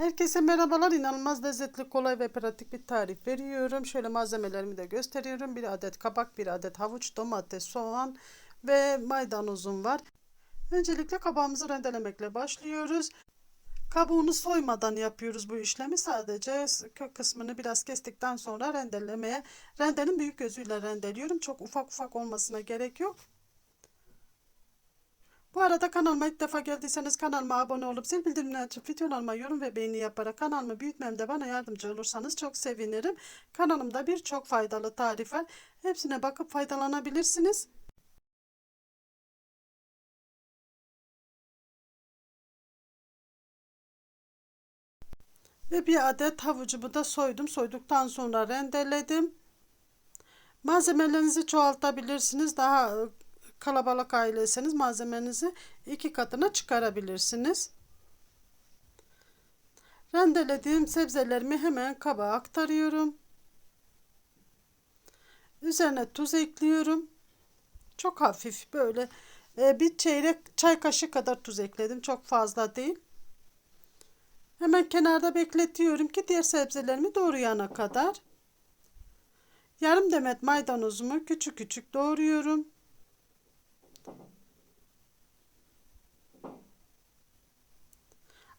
Herkese merhabalar. İnanılmaz lezzetli, kolay ve pratik bir tarif veriyorum. Şöyle malzemelerimi de gösteriyorum. Bir adet kabak, bir adet havuç, domates, soğan ve maydanozum var. Öncelikle kabağımızı rendelemekle başlıyoruz. Kabuğunu soymadan yapıyoruz bu işlemi. Sadece kök kısmını biraz kestikten sonra rendelemeye, rendenin büyük gözüyle rendeliyorum. Çok ufak ufak olmasına gerek yok. Arada kanalıma ilk defa geldiyseniz kanalıma abone olup zil bildirimleri açıp videolarıma yorum ve beğeni yaparak kanalımı büyütmemde bana yardımcı olursanız çok sevinirim. Kanalımda birçok faydalı tarif var. Hepsine bakıp faydalanabilirsiniz. Ve bir adet havucumu da soydum. Soyduktan sonra rendeledim. Malzemelerinizi çoğaltabilirsiniz. Daha kalabalık aileyseniz malzemenizi iki katına çıkarabilirsiniz. Rendelediğim sebzelerimi hemen kaba aktarıyorum. Üzerine tuz ekliyorum. Çok hafif böyle e, bir çeyrek çay kaşığı kadar tuz ekledim. Çok fazla değil. Hemen kenarda bekletiyorum ki diğer sebzelerimi doğrayana kadar. Yarım demet maydanozumu küçük küçük doğruyorum.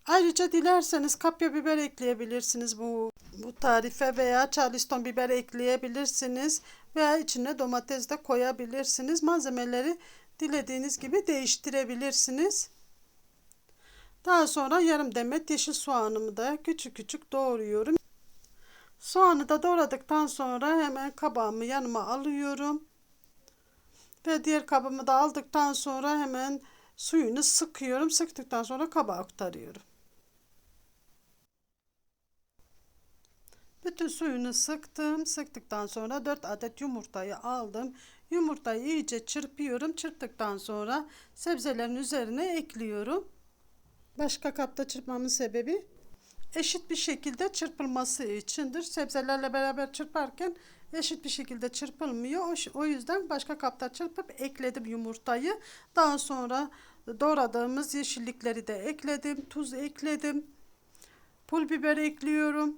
Ayrıca dilerseniz kapya biber ekleyebilirsiniz bu bu tarife veya charleston biber ekleyebilirsiniz veya içine domates de koyabilirsiniz. Malzemeleri dilediğiniz gibi değiştirebilirsiniz. Daha sonra yarım demet yeşil soğanımı da küçük küçük doğruyorum. Soğanı da doğradıktan sonra hemen kabağımı yanıma alıyorum. Ve diğer kabımı da aldıktan sonra hemen suyunu sıkıyorum. Sıktıktan sonra kaba aktarıyorum. Bütün suyunu sıktım. Sıktıktan sonra 4 adet yumurtayı aldım. Yumurtayı iyice çırpıyorum. Çırptıktan sonra sebzelerin üzerine ekliyorum. Başka kapta çırpmamın sebebi eşit bir şekilde çırpılması içindir. Sebzelerle beraber çırparken eşit bir şekilde çırpılmıyor. O yüzden başka kapta çırpıp ekledim yumurtayı. Daha sonra doğradığımız yeşillikleri de ekledim. Tuz ekledim. Pul biber ekliyorum.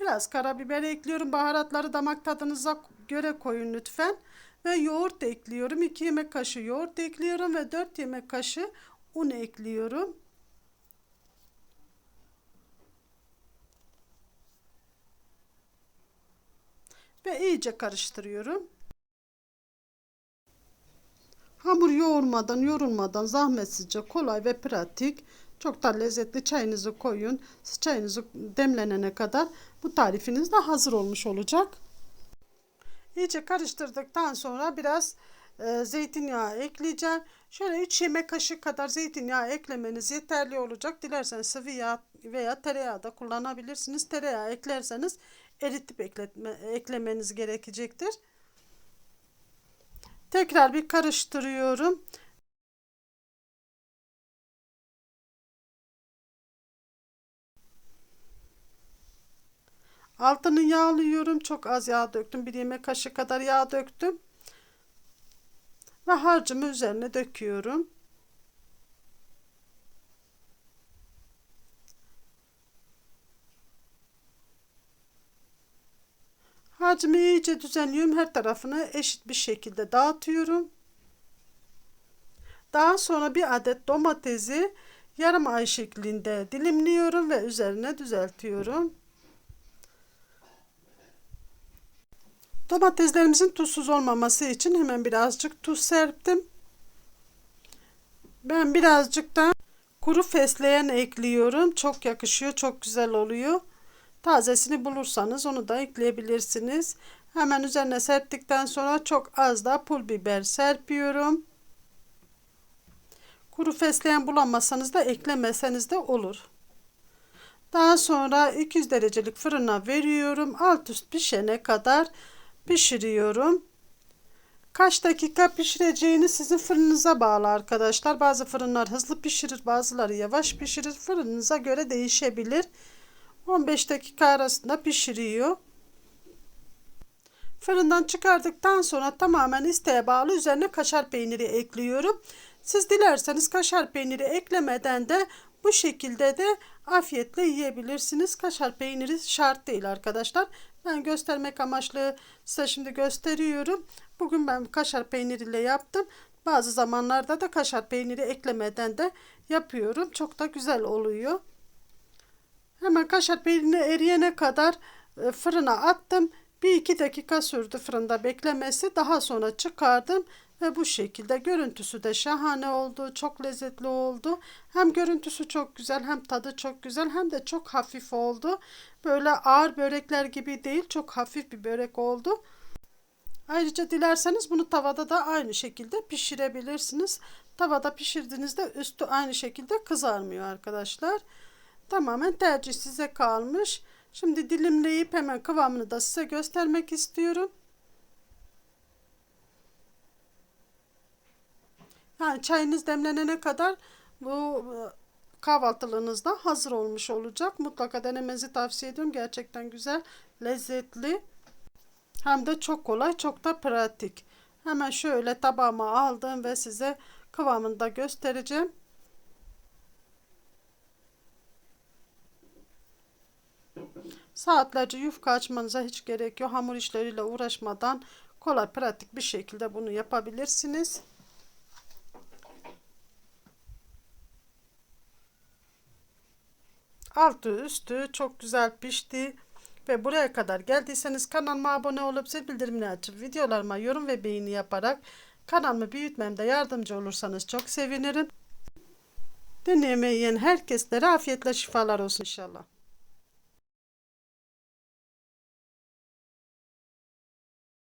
Biraz karabiber ekliyorum. Baharatları damak tadınıza göre koyun lütfen. Ve yoğurt ekliyorum. 2 yemek kaşığı yoğurt ekliyorum ve 4 yemek kaşığı un ekliyorum. Ve iyice karıştırıyorum. Hamur yoğurmadan, yorulmadan, zahmetsizce, kolay ve pratik. Çok da lezzetli çayınızı koyun. Çayınızı demlenene kadar bu tarifiniz de hazır olmuş olacak. İyice karıştırdıktan sonra biraz e, zeytinyağı ekleyeceğim. Şöyle 3 yemek kaşığı kadar zeytinyağı eklemeniz yeterli olacak. Dilerseniz sıvı yağ veya tereyağı da kullanabilirsiniz. Tereyağı eklerseniz eritip ekletme, eklemeniz gerekecektir. Tekrar bir karıştırıyorum. Altını yağlıyorum. Çok az yağ döktüm. Bir yemek kaşığı kadar yağ döktüm. Ve harcımı üzerine döküyorum. Harcımı iyice düzenliyorum. Her tarafını eşit bir şekilde dağıtıyorum. Daha sonra bir adet domatesi yarım ay şeklinde dilimliyorum ve üzerine düzeltiyorum. Domateslerimizin tuzsuz olmaması için hemen birazcık tuz serptim. Ben birazcık da kuru fesleğen ekliyorum. Çok yakışıyor, çok güzel oluyor. Tazesini bulursanız onu da ekleyebilirsiniz. Hemen üzerine serptikten sonra çok az da pul biber serpiyorum. Kuru fesleğen bulamazsanız da eklemeseniz de olur. Daha sonra 200 derecelik fırına veriyorum. Alt üst pişene kadar pişiriyorum. Kaç dakika pişireceğini sizin fırınıza bağlı arkadaşlar. Bazı fırınlar hızlı pişirir, bazıları yavaş pişirir. Fırınınıza göre değişebilir. 15 dakika arasında pişiriyor. Fırından çıkardıktan sonra tamamen isteğe bağlı üzerine kaşar peyniri ekliyorum. Siz dilerseniz kaşar peyniri eklemeden de Bu şekilde de afiyetle yiyebilirsiniz. Kaşar peyniri şart değil arkadaşlar. Ben göstermek amaçlı size şimdi gösteriyorum. Bugün ben kaşar peyniriyle yaptım. Bazı zamanlarda da kaşar peyniri eklemeden de yapıyorum. Çok da güzel oluyor. Hemen kaşar peynirini eriyene kadar e, fırına attım. Bir iki dakika sürdü fırında beklemesi. Daha sonra çıkardım ve bu şekilde görüntüsü de şahane oldu. Çok lezzetli oldu. Hem görüntüsü çok güzel hem tadı çok güzel hem de çok hafif oldu. Böyle ağır börekler gibi değil çok hafif bir börek oldu. Ayrıca dilerseniz bunu tavada da aynı şekilde pişirebilirsiniz. Tavada pişirdiğinizde üstü aynı şekilde kızarmıyor arkadaşlar. Tamamen tercih size kalmış. Şimdi dilimleyip hemen kıvamını da size göstermek istiyorum. Yani çayınız demlenene kadar bu e, kahvaltılığınız da hazır olmuş olacak. Mutlaka denemenizi tavsiye ediyorum. Gerçekten güzel, lezzetli. Hem de çok kolay, çok da pratik. Hemen şöyle tabağıma aldım ve size kıvamını da göstereceğim. Saatlerce yufka açmanıza hiç gerek yok. Hamur işleriyle uğraşmadan kolay pratik bir şekilde bunu yapabilirsiniz. Altı üstü çok güzel pişti. Ve buraya kadar geldiyseniz kanalıma abone olup zil bildirimini açıp videolarıma yorum ve beğeni yaparak kanalımı büyütmemde yardımcı olursanız çok sevinirim. Denemeyi yiyen herkeslere afiyetle şifalar olsun inşallah.